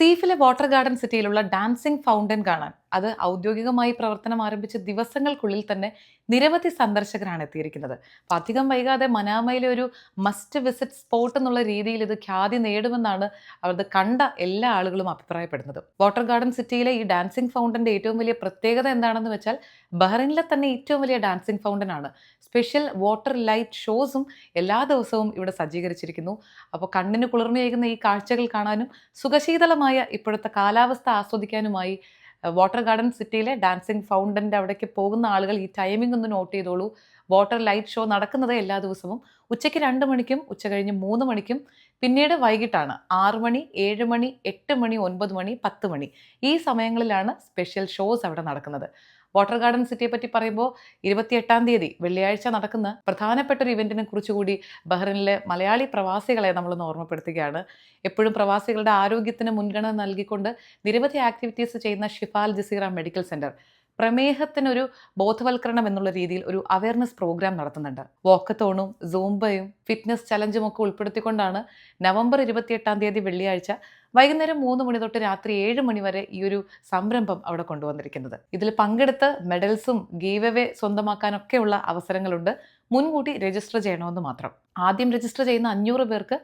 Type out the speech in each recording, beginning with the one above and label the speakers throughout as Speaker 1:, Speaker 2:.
Speaker 1: സീഫിലെ water garden സിറ്റിയിലുള്ള dancing fountain കാണാൻ. അത് ഔദ്യോഗികമായി പ്രവർത്തനം ആരംഭിച്ച ദിവസങ്ങൾക്കുള്ളിൽ തന്നെ നിരവധി സന്ദർശകരാണ് എത്തിയിരിക്കുന്നത്. അപ്പം അധികം വൈകാതെ മനാമയിലെ ഒരു മസ്റ്റ് വിസിറ്റ് സ്പോട്ട് എന്നുള്ള രീതിയിൽ ഇത് ഖ്യാതി നേടുമെന്നാണ് അവരത് കണ്ട എല്ലാ ആളുകളും അഭിപ്രായപ്പെടുന്നത്. വാട്ടർ ഗാർഡൻ സിറ്റിയിലെ ഈ ഡാൻസിംഗ് ഫൗണ്ടന്റെ ഏറ്റവും വലിയ പ്രത്യേകത എന്താണെന്ന് വെച്ചാൽ ബഹ്റിനിലെ തന്നെ ഏറ്റവും വലിയ ഡാൻസിംഗ് ഫൗണ്ടൻ ആണ്. സ്പെഷ്യൽ വാട്ടർ ലൈറ്റ് ഷോസും എല്ലാ ദിവസവും ഇവിടെ സജ്ജീകരിച്ചിരിക്കുന്നു. അപ്പോൾ കണ്ണിന് കുളിർമയേകുന്ന ഈ കാഴ്ചകൾ കാണാനും സുഖശീതളമായ ഇപ്പോഴത്തെ കാലാവസ്ഥ ആസ്വദിക്കാനുമായി വാട്ടർ ഗാർഡൻ സിറ്റിയിലെ ഡാൻസിങ് ഫൗണ്ടന്റെ അവിടേക്ക് പോകുന്ന ആളുകൾ ഈ ടൈമിംഗ് ഒന്ന് നോട്ട് ചെയ്തോളൂ. വാട്ടർ ലൈറ്റ് ഷോ നടക്കുന്നത് എല്ലാ ദിവസവും. ഉച്ചയ്ക്ക് രണ്ട് മണിക്കും ഉച്ച കഴിഞ്ഞ് മൂന്ന് മണിക്കും പിന്നീട് വൈകിട്ടാണ് ആറ് മണി ഏഴ് മണി എട്ട് മണി ഒൻപത് മണി പത്ത് മണി. ഈ സമയങ്ങളിലാണ് സ്പെഷ്യൽ ഷോസ് അവിടെ നടക്കുന്നത്. വാട്ടർ ഗാർഡൻ സിറ്റിയെ പറ്റി പറയുമ്പോൾ ഇരുപത്തിയെട്ടാം തീയതി വെള്ളിയാഴ്ച നടക്കുന്ന പ്രധാനപ്പെട്ട ഒരു ഇവന്റിനെ കുറിച്ച് കൂടി ബഹ്റിനിലെ മലയാളി പ്രവാസികളെ നമ്മളൊന്ന് ഓർമ്മപ്പെടുത്തുകയാണ്. എപ്പോഴും പ്രവാസികളുടെ ആരോഗ്യത്തിന് മുൻഗണന നൽകിക്കൊണ്ട് നിരവധി ആക്ടിവിറ്റീസ് ചെയ്യുന്ന Shifa Al Jazeera medical centre പ്രമേഹത്തിനൊരു ബോധവൽക്കരണം എന്നുള്ള രീതിയിൽ ഒരു അവയർനെസ് പ്രോഗ്രാം നടത്തുന്നുണ്ട്. വാക്കത്തോണും സൂംബയും ഫിറ്റ്നസ് ചലഞ്ചും ഒക്കെ ഉൾപ്പെടുത്തിക്കൊണ്ടാണ് നവംബർ ഇരുപത്തിയെട്ടാം തീയതി വെള്ളിയാഴ്ച വൈകുന്നേരം മൂന്ന് മണി തൊട്ട് രാത്രി ഏഴ് മണി വരെ ഈ ഒരു സംരംഭം അവിടെ കൊണ്ടുവന്നിരിക്കുന്നത്. ഇതിൽ പങ്കെടുത്ത് മെഡൽസും ഗീവവേ സ്വന്തമാക്കാനൊക്കെയുള്ള അവസരങ്ങളുണ്ട്. മുൻകൂട്ടി രജിസ്റ്റർ ചെയ്യണമെന്ന് മാത്രം. ആദ്യം രജിസ്റ്റർ ചെയ്യുന്ന അഞ്ഞൂറ് പേർക്ക്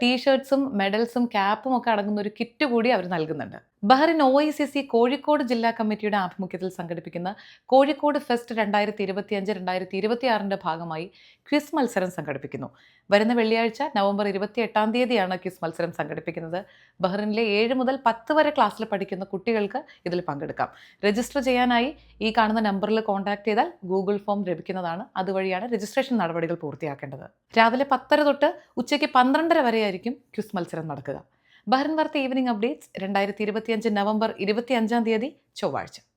Speaker 1: ടീഷർട്ട്സും മെഡൽസും ക്യാപ്പും ഒക്കെ അടങ്ങുന്ന ഒരു കിറ്റ് കൂടി അവർ നൽകുന്നുണ്ട്. Bahrain O I C C Kozhikode ജില്ലാ കമ്മിറ്റിയുടെ ആഭിമുഖ്യത്തിൽ സംഘടിപ്പിക്കുന്ന കോഴിക്കോട് ഫെസ്റ്റ് രണ്ടായിരത്തി ഇരുപത്തി അഞ്ച് രണ്ടായിരത്തി ഇരുപത്തി ആറിന്റെ ഭാഗമായി ക്വിസ് മത്സരം സംഘടിപ്പിക്കുന്നു. വരുന്ന വെള്ളിയാഴ്ച നവംബർ ഇരുപത്തി എട്ടാം തീയതിയാണ് ക്വിസ് മത്സരം സംഘടിപ്പിക്കുന്നത്. ബഹ്റിനിലെ ഏഴ് മുതൽ പത്ത് വരെ ക്ലാസ്സിൽ പഠിക്കുന്ന കുട്ടികൾക്ക് ഇതിൽ പങ്കെടുക്കാം. രജിസ്റ്റർ ചെയ്യാനായി ഈ കാണുന്ന നമ്പറിൽ കോൺടാക്ട് ചെയ്താൽ ഗൂഗിൾ ഫോം ലഭിക്കുന്നതാണ്. അതുവഴിയാണ് രജിസ്ട്രേഷൻ നടപടികൾ പൂർത്തിയാക്കേണ്ടത്. രാവിലെ പത്തര തൊട്ട് ഉച്ചയ്ക്ക് പന്ത്രണ്ടര വരെയായിരിക്കും ക്വിസ് മത്സരം നടക്കുക. ബഹ്റിൻ വാർത്ത ഈവനിംഗ് അപ്ഡേറ്റ്സ് രണ്ടായിരത്തി ഇരുപത്തിയഞ്ച് നവംബർ ഇരുപത്തി അഞ്ചാം തീയതി ചൊവ്വാഴ്ച.